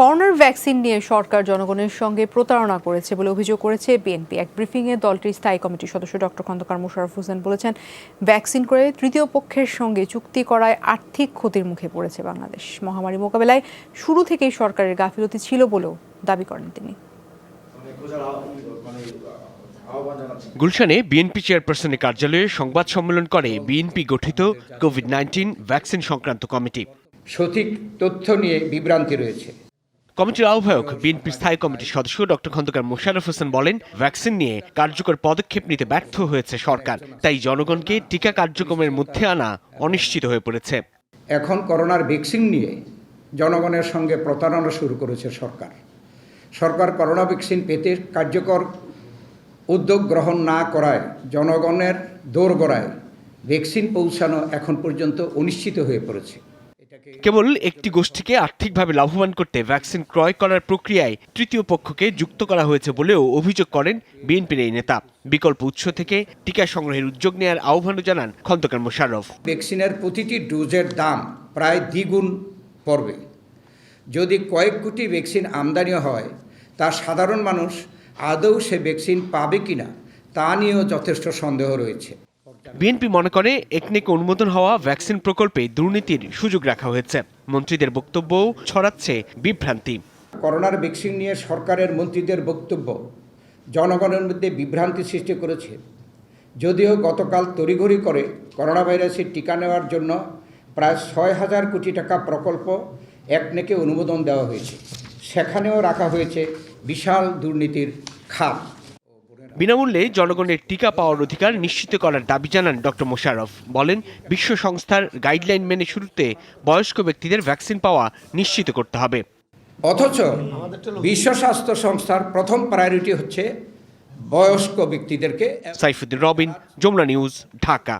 করোনার ভ্যাকসিন নিয়ে সরকার জনগণের সঙ্গে প্রতারণা করেছে বলে অভিযোগ করেছে বিএনপি। এক ব্রিফিংয়ে দলটির স্থায়ী কমিটির সদস্য ডক্টর খন্দকার মোশাররফ হোসেন বলেছেন ভ্যাকসিন করে তৃতীয় পক্ষের সঙ্গে চুক্তি করায় আর্থিক ক্ষতির মুখে পড়েছে বাংলাদেশ। মহামারী মোকাবেলায় শুরু থেকেই সরকারের গাফিলতি ছিল বলেও দাবি করেন তিনি। গুলশানে বিএনপি চেয়ারপারসনের কার্যালয়ে সংবাদ সম্মেলন করে বিএনপি গঠিত কোভিড নাইন্টিন ভ্যাকসিন সংক্রান্ত কমিটি। সঠিক তথ্য নিয়ে বিভ্রান্তি রয়েছে। কমিটির আহ্বায়ক বিএনপি স্থায়ী কমিটির সদস্য ডক্টর খন্দকার মোশাররফ হোসেন বলেন, ভ্যাকসিন নিয়ে কার্যকর পদক্ষেপ নিতে ব্যর্থ হয়েছে সরকার, তাই জনগণকে টিকা কার্যক্রমের মধ্যে আনা অনিশ্চিত হয়ে পড়েছে। এখন করোনার ভ্যাকসিন নিয়ে জনগণের সঙ্গে প্রতারণা শুরু করেছে সরকার। সরকার করোনা ভ্যাকসিন পেতে কার্যকর উদ্যোগ গ্রহণ না করায় জনগণের দোরগড়ায় ভ্যাকসিন পৌঁছানো এখন পর্যন্ত অনিশ্চিত হয়ে পড়েছে। কেবল একটি গোষ্ঠীকে আর্থিকভাবে লাভবান করতে ভ্যাকসিন ক্রয় করার প্রক্রিয়ায় তৃতীয় পক্ষকে যুক্ত করা হয়েছে বলেও অভিযোগ করেন বিএনপির এই নেতা। বিকল্প উৎস থেকে টিকা সংগ্রহের উদ্যোগ নেওয়ার আহ্বানও জানান খন্দকার মোশাররফ। ভ্যাকসিনের প্রতিটি ডোজের দাম প্রায় দ্বিগুণ পড়বে। যদি কয়েক কোটি ভ্যাকসিন আমদানি হয় তা সাধারণ মানুষ আদৌ সে ভ্যাকসিন পাবে কিনা তা নিয়েও যথেষ্ট সন্দেহ রয়েছে। বিএনপি মনে করে একনেকে অনুমোদন হওয়া ভ্যাকসিন প্রকল্পে দুর্নীতির সুযোগ রাখা হয়েছে। মন্ত্রীদের বক্তব্যও ছড়াচ্ছে বিভ্রান্তি। করোনার ভ্যাকসিন নিয়ে সরকারের মন্ত্রীদের বক্তব্য, জনগণের মধ্যে বিভ্রান্তি সৃষ্টি করেছে। যদিও গতকাল তড়িঘড়ি করে করোনা ভাইরাসের টিকা নেওয়ার জন্য প্রায় ছয় হাজার কোটি টাকা প্রকল্প একনেকে অনুমোদন দেওয়া হয়েছে। সেখানেও রাখা হয়েছে বিশাল দুর্নীতির খাত। বিনামূল্যে জনগণের টিকা পাওয়ার অধিকার নিশ্চিত করার দাবি জানান ডক্টর মোশাররফ। বলেন বিশ্ব সংস্থার গাইডলাইন মেনে শুরুতে বয়স্ক ব্যক্তিদের ভ্যাকসিন পাওয়া নিশ্চিত করতে হবে। অথচ বিশ্ব স্বাস্থ্য সংস্থার প্রথম প্রায়োরিটি হচ্ছে বয়স্ক ব্যক্তিদেরকে সাইফুদ্দিন রবিন যমুনা নিউজ ঢাকা।